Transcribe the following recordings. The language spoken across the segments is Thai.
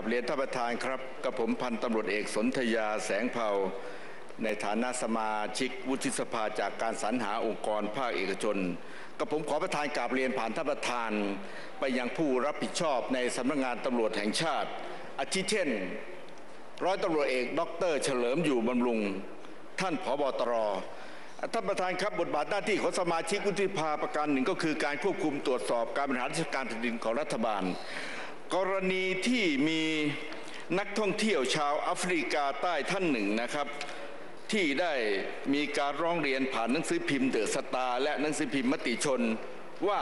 กับเรียนท่านประธานครับกับผมพันตำรวจเอกสนธยาแสงเผาในฐานะสมาชิกวุฒิสภาจากการสรรหาองค์กรภาคเอกชนกับผมขอประธานกราบเรียนผ่านท่านประธาน ไปยังผู้รับผิดชอบในสำนักงานตำรวจแห่งชาติ อาทิเช่น ร้อยตำรวจเอกด็อเตอร์เฉลิมอยู่บำรุง ท่านผบตรท่านประธานครับบทบาทหน้าที่ของสมาชิกวุฒิสภาประการหนึ่งก็คือการควบคุมตรวจสอบการบริหารราชการแผ่นดินของรัฐบาล กรณีที่มีนักท่องเที่ยวชาวแอฟริกาใต้ท่านหนึ่งนะครับ ที่ได้มีการร้องเรียนผ่านหนังสือพิมพ์เดอะสตาร์และหนังสือพิมพ์มติชนว่า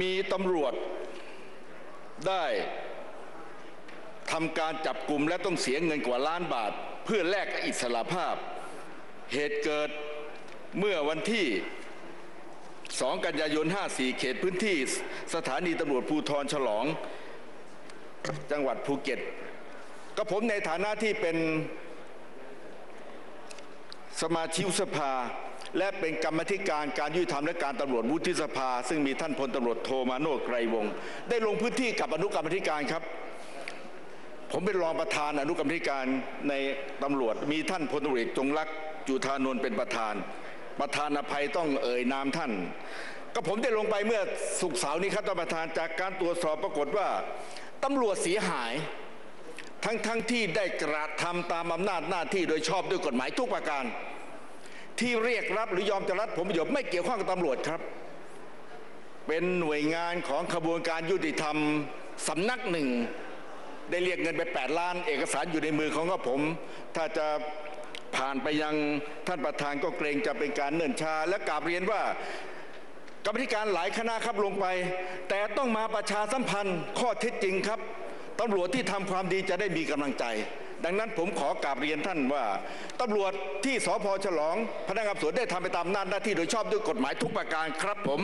มีตำรวจได้ทำการจับกลุ่มและต้องเสียเงินกว่าล้านบาท เพื่อแลกอิสรภาพ เหตุเกิดเมื่อวันที่ 2 กันยายน 54 เขตพื้นที่สถานีตำรวจภูธรฉลอง จังหวัดภูเก็ต ก็ผมในฐานะที่เป็นสมาชิกวุสภา และเป็นกรรมธิการการยุติธรรมและการตำรวจวุฒิสภา ซึ่งมีท่านพลตำรวจโทมาโนดไกรวง ได้ลงพื้นที่กับอนุกรรมธิการครับผมเป็นรองประธานอนุกรรมธิการในตำรวจ มีท่านพลตำรวจจงรักจุธานนท์เป็นประธาน ประธานอภัยต้องเอ่ยนามท่าน ก็ผมได้ลงไปเมื่อสุกเสาร์นี้ครับท่านประธานจากการตรวจสอบปรากฏว่าตำรวจเสียหาย ทั้งทั้งที่ได้กระทำตามอำนาจหน้าที่โดยชอบด้วยกฎหมายทุกประการ ที่เรียกรับหรือยอมจะรับผลประโยชน์ไม่เกี่ยวข้องกับตำรวจครับ เป็นหน่วยงานของขบวนการยุติธรรมสำนักหนึ่ง ได้เรียกเงินไป 8 ล้าน เอกสารอยู่ในมือของกับผม ถ้าจะ ผ่านไปยังท่านประธานก็เกรงจะเป็นการเนิ่นช้าและกราบเรียนว่ากรรมธิการหลายคณะครับลงไป แต่ต้องมาประชาสัมพันธ์ข้อเท็จจริงครับตำรวจที่ทำความดีจะได้มีกำลังใจ ดังนั้นผมขอกราบเรียนท่านว่าตำรวจที่สพฉลอง พนักงานสอบสวนได้ทำไปตามหน้าที่โดยชอบด้วยกฎหมายทุกประการครับผม